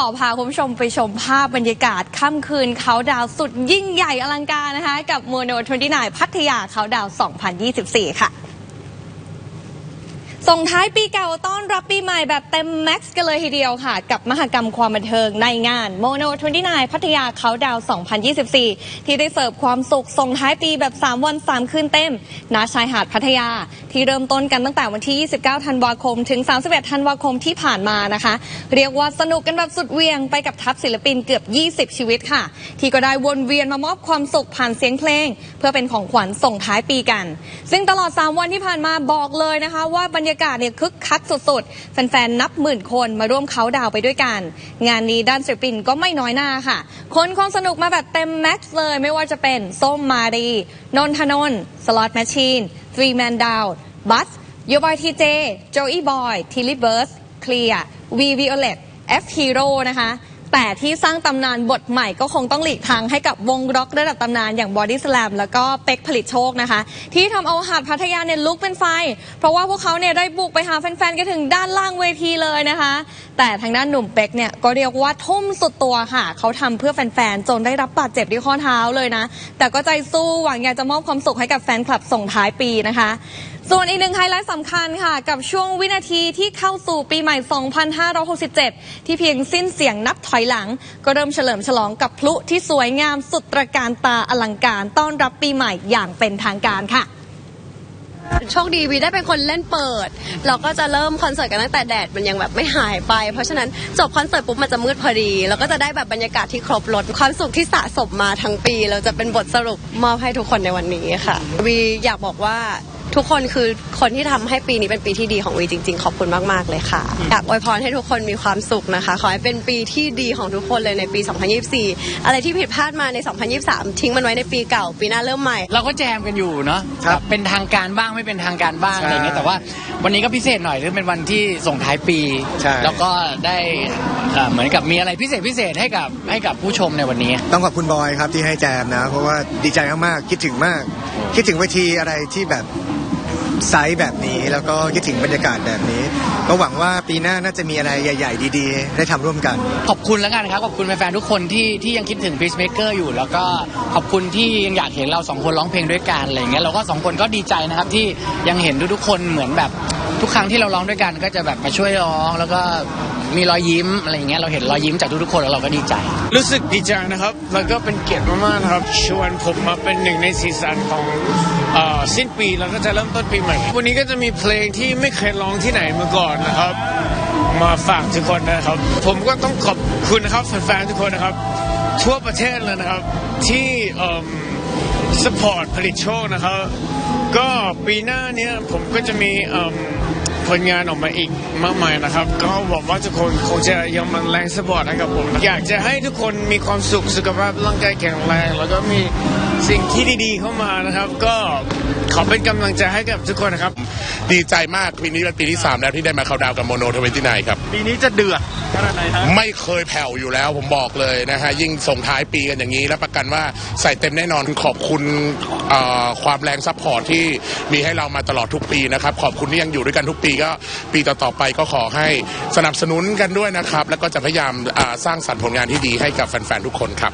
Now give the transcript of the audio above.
ขอพาคุณผู้ชมไปชมภาพบรรยากาศค่ำคืนเขาดาวสุดยิ่งใหญ่อลังการนะคะ กับโมโน29พัทยาเขาดาว 2024 ค่ะ ส่งท้ายปีเก่าต้อนรับปีใหม่แบบเต็มแม็กซ์กันเลยทีเดียวค่ะ กับมหกรรมความบันเทิงในงานโมโน29พัทยาเขาดาว 2024 ที่ได้เสิร์ฟความสุข ส่งท้ายปีแบบ 3 วัน 3 คืนเต็มณชายหาดพัทยา ที่เริ่มต้นกันตั้งแต่วันที่ 29 ธันวาคม ถึง 31 ธันวาคมที่ผ่านมานะคะ เรียกว่าสนุกกันแบบสุดเวียงไปกับทัพศิลปินเกือบ 20 ชีวิตค่ะ ที่ก็ได้วนเวียนมามอบความสุขผ่านเสียงเพลง เพื่อเป็นของขวัญส่งท้ายปีกัน ซึ่งตลอด 3 วันที่ผ่านมาบอกเลยนะคะ ว่าบรรยากาศเนี่ยคึกคักสุดๆ แฟนๆ นับหมื่นคนมาร่วมเขาดาวไปด้วยกัน งานนี้ด้านศิลปินก็ไม่น้อยหน้าค่ะ คนความสนุกมาแบบเต็มแม็กซ์เลยไม่ว่าจะเป็นส้มมารีนนทนนสล็อตแมชชีนทรีแมนดาวบัสโยบอยทีเจโจอี้บอยทิลลี่เบิร์สเคลียร์วีวิโอเลตเอฟฮีโร่นะคะ แต่ที่สร้างตำนานบทใหม่ก็คงต้องหลีกทางให้กับวงร็อกระดับตำนานอย่างบอดี้ส a ลมแล้วก็เป็กผลิตโชคนะคะ ที่ทำเอาหาดพัทยาเนี่ยลุกเป็นไฟ เพราะว่าพวกเขาเนี่ยได้บุกไปหาแฟนๆกันถึงด้านล่างเวทีเลยนะคะ แต่ทางด้านหนุ่มเป็กเนี่ยก็เรียกว่าทุ่มสุดตัวค่ะ เขาทำเพื่อแฟนๆจนได้รับบาดเจ็บที่ข้อเท้าเลยนะ แต่ก็ใจสู้หวังอยากจะมอบความสุขให้กับแฟนคลับส่งท้ายปีนะคะ ส่วนอีกหนึ่งไฮไลท์สำคัญค่ะ กับช่วงวินาทีที่เข้าสู่ปีใหม่ 2567 ที่เพียงสิ้นเสียงนับถอยหลัง ก็เริ่มเฉลิมฉลองกับพลุที่สวยงามสุดตระการตาอลังการ ต้อนรับปีใหม่อย่างเป็นทางการค่ะโชคดีวีได้เป็นคนเล่นเปิด เราก็จะเริ่มคอนเสิร์ตกันตั้งแต่แดดมันยังแบบไม่หายไป เพราะฉะนั้นจบคอนเสิร์ตปุ๊บมันจะมืดพอดีเราก็จะได้แบบบรรยากาศที่ครบรถความสุขที่สะสมมาทั้งปี เราจะเป็นบทสรุปมอบให้ทุกคนในวันนี้ค่ะวีอยากบอกว่า ทุกคนคือคนที่ทำให้ปีนี้เป็นปีที่ดีของวีจริง ๆ ขอบคุณมากๆเลยค่ะ อยากอวยพรให้ทุกคนมีความสุขนะคะ ขอให้เป็นปีที่ดีของทุกคนเลยในปี 2024 อะไรที่ผิดพลาดมาใน 2023 ทิ้งมันไว้ในปีเก่า ปีหน้าเริ่มใหม่ เราก็แจมกันอยู่เนาะครับเป็นทางการบ้างไม่เป็นทางการบ้างใช่อะไรเงี้ยแต่ว่าวันนี้ก็พิเศษหน่อยคือเป็นวันที่ส่งท้ายปีใช่แล้วก็ได้เอ่อเหมือนกับมีอะไรพิเศษพิเศษให้กับให้กับผู้ชมในวันนี้ ต้องขอบคุณบอยครับที่ให้แจมนะ เพราะว่าดีใจมากๆคิดถึงมาก คิดถึงเวทีอะไรที่แบบ ไซส์แบบนี้ แล้วก็คิดถึงบรรยากาศแบบนี้ ก็หวังว่าปีหน้าน่าจะมีอะไรใหญ่ ๆ ดีๆ ได้ทำร่วมกัน ขอบคุณแล้วกันครับ ขอบคุณแฟนๆทุกคนที่ที่ยังคิดถึงพีชเมกเกอร์อยู่ แล้วก็ขอบคุณที่ยังอยากเห็นเราสองคนร้องเพลงด้วยกันอะไรเงี้ยเราก็สองคนก็ดีใจนะครับที่ยังเห็นทุกๆคนเหมือนแบบ ทุกครั้งที่เราร้องด้วยกันก็จะแบบมาช่วยร้องแล้วก็มีรอยยิ้มอะไรอย่างเงี้ยเราเห็นรอยยิ้มจากทุกๆคนแล้วเราก็ดีใจ รู้สึกดีใจนะครับ แล้วก็เป็นเกียรติมากๆนะครับ ชวนผมมาเป็นหนึ่งในสีสันของอสิ้นปีแล้วก็จะเริ่มต้นปีใหม่ วันนี้ก็จะมีเพลงที่ไม่เคยร้องที่ไหนมาก่อนนะครับ มาฝากทุกคนนะครับ ผมก็ต้องขอบคุณนะครับแฟนๆทุกคนนะครับ ทั่วประเทศเลยนะครับที่สปอร์ตผลิตโชคนะครับ ก็ปีหน้าเนี้ยผมก็จะมีเอิ่ม ผลงานออกมาอีกมากมายนะครับ ก็หวังว่าทุกคนคงจะยังมันแรงสปอร์ตให้กับผมนะอยากจะให้ทุกคนมีความสุขสุขภาพร่างกายแข็งแรง แล้วก็มีสิ่งที่ดีๆเข้ามานะครับ ก็ขอเป็นกำลังใจให้กับทุกคนนะครับ ดีใจมากปีนี้เป็นปีที่ 3 แล้วที่ได้มาเข้าดาวกับโมโนทเวนตี้ไนครับ ปีนี้จะเดือดขนาดไหนครับไม่เคยแผ่วอยู่แล้วผมบอกเลยนะฮะยิ่งส่งท้ายปีกันอย่างนี้ แล้วประกันว่าใส่เต็มแน่นอนขอบคุณเอ่อ ความแรงซัพพอร์ตที่มีให้เรามาตลอดทุกปีนะครับ ขอบคุณที่ยังอยู่ด้วยกันทุกปีก็ปีต่อๆไปก็ขอให้สนับสนุนกันด้วยนะครับ แล้วก็จะพยายามสร้างสรรค์ผลงานที่ดีให้กับแฟนๆทุกคนครับ